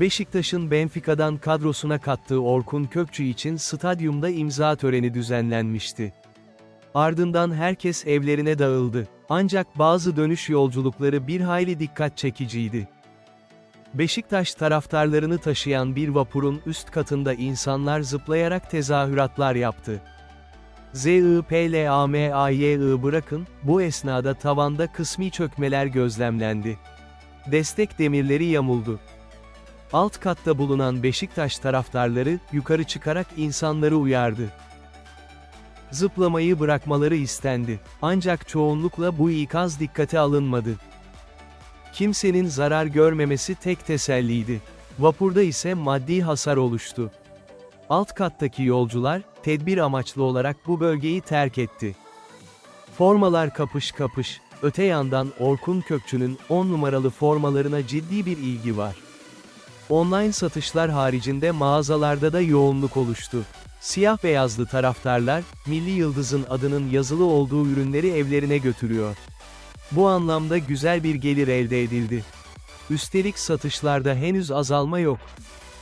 Beşiktaş'ın Benfica'dan kadrosuna kattığı Orkun Kökçü için stadyumda imza töreni düzenlenmişti. Ardından herkes evlerine dağıldı. Ancak bazı dönüş yolculukları bir hayli dikkat çekiciydi. Beşiktaş taraftarlarını taşıyan bir vapurun üst katında insanlar zıplayarak tezahüratlar yaptı. ZIPLAMAYI bırakın, bu esnada tavanda kısmi çökmeler gözlemlendi. Destek demirleri yamuldu. Alt katta bulunan Beşiktaş taraftarları, yukarı çıkarak insanları uyardı. Zıplamayı bırakmaları istendi. Ancak çoğunlukla bu ikaz dikkate alınmadı. Kimsenin zarar görmemesi tek teselliydi. Vapurda ise maddi hasar oluştu. Alt kattaki yolcular, tedbir amaçlı olarak bu bölgeyi terk etti. Formalar kapış kapış, öte yandan Orkun Kökçü'nün 10 numaralı formalarına ciddi bir ilgi var. Online satışlar haricinde mağazalarda da yoğunluk oluştu. Siyah beyazlı taraftarlar, Milli Yıldız'ın adının yazılı olduğu ürünleri evlerine götürüyor. Bu anlamda güzel bir gelir elde edildi. Üstelik satışlarda henüz azalma yok.